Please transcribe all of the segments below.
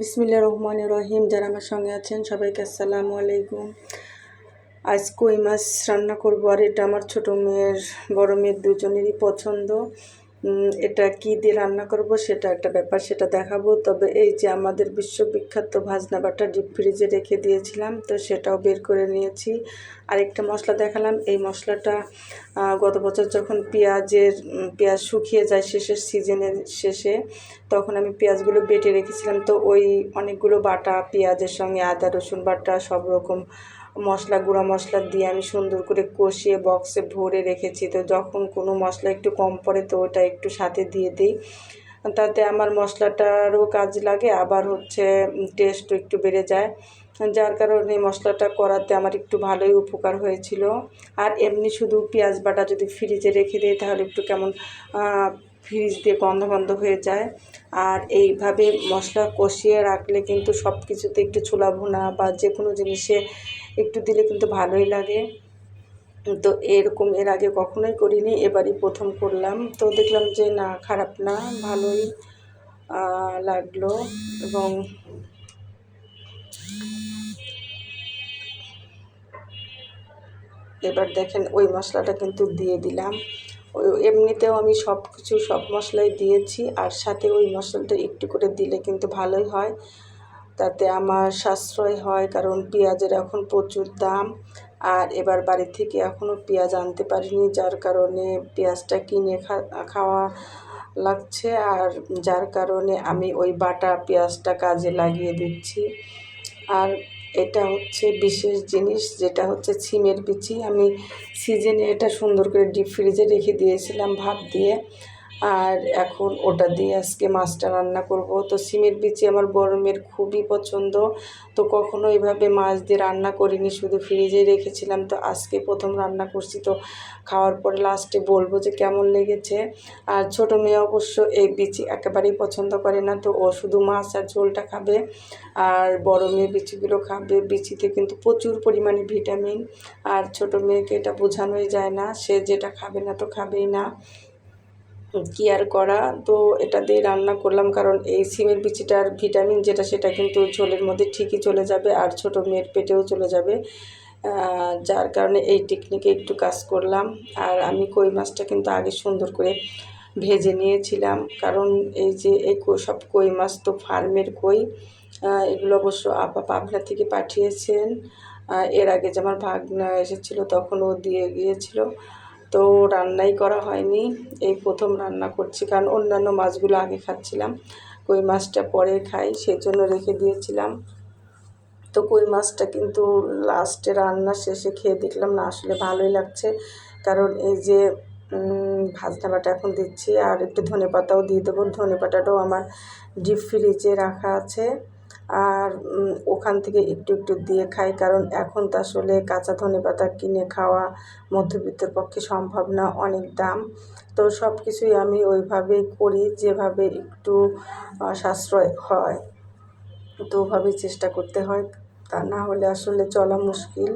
বিসমিল্লা রহমান রহিম, যারা আমার সঙ্গে আছেন, সবাইকে আসসালামু আলাইকুম। আজ কই মাছ রান্না করব? আর এটা আমার ছোটো মেয়ের, বড় মেয়ের দুজনেরই পছন্দ। এটা কি দিয়ে রান্না করব সেটা একটা ব্যাপার, সেটা দেখাবো। তবে এই যে আমাদের বিশ্ববিখ্যাত ভাজনা বাটা ডিপ ফ্রিজে রেখে দিয়েছিলাম, তো সেটাও বের করে নিয়েছি। আরেকটা মশলা দেখালাম, এই মশলাটা গত বছর যখন পেঁয়াজের পেঁয়াজ শুকিয়ে যায় শেষের সিজনের শেষে, তখন আমি পেঁয়াজগুলো বেটে রেখেছিলাম। তো ওই অনেকগুলো বাটা, পেঁয়াজের সঙ্গে আদা, রসুন বাটা সব রকম মশলা, গুঁড়া মশলা দিয়ে আমি সুন্দর করে কষিয়ে বক্সে ভরে রেখেছি। তো যখন কোনো মশলা একটু কম পড়ে তো ওটা একটু সাথে দিয়ে দিই। তাতে আমার মশলাটারও কাজ লাগে, আবার হচ্ছে টেস্ট একটু বেড়ে যায়। যার কারণে মশলাটা করাতে আমার একটু ভালোই উপকার হয়েছিল। আর এমনি শুধু পেঁয়াজ বাটা যদি ফ্রিজে রেখে দিই তাহলে একটু কেমন ফ্রিজ দিয়ে গন্ধ গন্ধ হয়ে যায়। আর এইভাবে মশলা কষিয়ে রাখলে কিন্তু সব কিছুতে একটু ছোলা ভুনা বা যে কোনো জিনিসে একটু দিলে কিন্তু ভালোই লাগে। তো এরকম এর আগে কখনোই করিনি, এবারই প্রথম করলাম। তো দেখলাম যে না, খারাপ না, ভালোই লাগল এবং এবার দেখেন ওই মশলাটা কিন্তু দিয়ে দিলাম। এমনিতেও আমি সব কিছু সব মশলাই দিয়েছি আর সাথে ওই মশলাটা একটু করে দিলে কিন্তু ভালোই হয়। তাতে আমার সাশ্রয় হয় কারণ পেঁয়াজের এখন প্রচুর দাম। আর এবার বাড়ি থেকে এখনও পেঁয়াজ আনতে পারিনি, যার কারণে পেঁয়াজটা কিনে খাওয়া লাগছে। আর যার কারণে আমি ওই বাটা পেঁয়াজটা কাজে লাগিয়ে দিচ্ছি। আর এটা হচ্ছে বিশেষ জিনিস, যেটা হচ্ছে সিমের বিচি। আমি সিজনে এটা সুন্দর করে ডিপ ফ্রিজে রেখে দিয়েছিলাম ভাত দিয়ে। আর এখন ওটা দিয়ে আজকে মাছটা রান্না করব। তো সিমের বিচি আমার গরমের খুবই পছন্দ। তো কখনো এভাবে মাছ দিয়ে রান্না করিনি, শুধু ফ্রিজে রেখেছিলাম। তো আজকে প্রথম রান্না করছি। তো খাওয়ার পরে লাস্টে বলব যে কেমন লেগেছে। আর ছোটো মেয়ে অবশ্য এই বিচি একেবারেই পছন্দ করে না। তো ও শুধু মাছ আর ঝোলটা খাবে। আর বড় মেয়ে বিচিগুলো খাবে। বিচিতে কিন্তু প্রচুর পরিমাণে ভিটামিন। আর ছোট মেয়েকে এটা বোঝানোই যায় না। সে যেটা খাবে না তো খাবেই না। কি আর করা, তো এটা দিয়ে রান্না করলাম কারণ এই সিমের বিচিটার ভিটামিন যেটা সেটা কিন্তু ঝোলের মধ্যে ঠিকই চলে যাবে আর ছোট মেয়ের পেটেও চলে যাবে। যার কারণে এই টেকনিকে একটু কাজ করলাম। আর আমি কই মাছটা কিন্তু আগে সুন্দর করে ভেজে নিয়েছিলাম। কারণ এই যে এই সব কই মাছ তো ফার্মের কই এগুলো অবশ্য আপা পাবনা থেকে পাঠিয়েছেন। এর আগে যে আমার ভাগনা এসেছিল তখন ও দিয়ে গিয়েছিল। তো রান্নাই করা হয়নি। এই প্রথম রান্না করছি, কারণ অন্যান্য মাছগুলো আগে খাচ্ছিলাম। কই মাছটা পরে খাই, সেজন্য রেখে দিয়েছিলাম। তো কই মাছটা কিন্তু লাস্টে রান্না শেষে খেয়ে দেখলাম, না আসলে ভালোই লাগছে। কারণ এই যে ভাজনা বাটা এখন দিচ্ছি, আর একটু ধনে পাতাও দিয়ে দেবো। ধনে পাতাটাও আমার ডিপ ফ্রিজে রাখা আছে। আর ওখান থেকে একটু একটু দিয়ে খাই। কারণ এখন তো আসলে কাঁচা ধনে পাতা কিনে খাওয়া মধ্যবিত্তের পক্ষে সম্ভব না অনেক দাম। তো সব কিছুই আমি ওইভাবেই করি, যেভাবে একটু সাশ্রয় হয়। তো ওভাবেই চেষ্টা করতে হয়। তা না হলে আসলে চলা মুশকিল।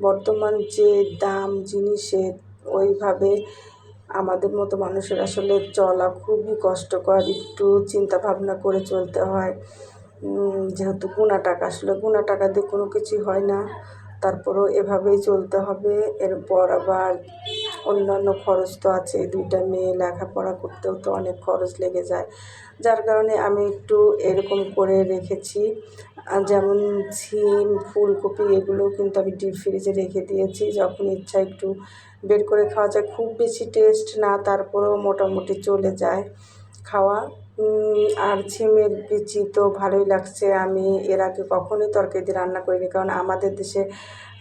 বর্তমান যে দাম জিনিসের ওইভাবে আমাদের মতো মানুষের আসলে চলা খুবই কষ্টকর। একটু চিন্তা ভাবনা করে চলতে হয়। যেহেতু গুণা টাকা, আসলে গুণা টাকা দিয়ে কোনো কিছুই হয় না। তারপরও এভাবেই চলতে হবে। এরপর আবার অন্যান্য খরচ তো আছে দুইটা মেয়ে, লেখাপড়া করতেও তো অনেক খরচ লেগে যায়। যার কারণে আমি একটু এরকম করে রেখেছি। যেমন সিম ফুলকপি এগুলো কিন্তু আমি ডিপ ফ্রিজে রেখে দিয়েছি। যখন ইচ্ছা একটু বের করে খাওয়া যায়। খুব বেশি টেস্ট না, তারপরেও মোটামুটি চলে যায়। খাওয়া। আর ছিমের বিচি তো ভালোই লাগছে। আমি এর আগে কখনোই তরকারি দিয়ে রান্না করিনি। কারণ আমাদের দেশে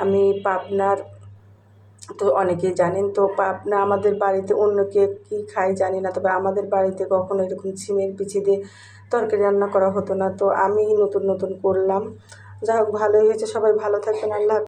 আমি পাবনার, তো অনেকেই জানেন, তো পাবনা আমাদের বাড়িতে অন্য কে কী খায় জানি না। তবে আমাদের বাড়িতে কখনো এরকম ছিমের বিচি দিয়ে তরকারি রান্না করা হতো না। তো আমি নতুন নতুন করলাম। যা হোক ভালোই হয়েছে। সবাই ভালো থাকবেন। আল্লাহ।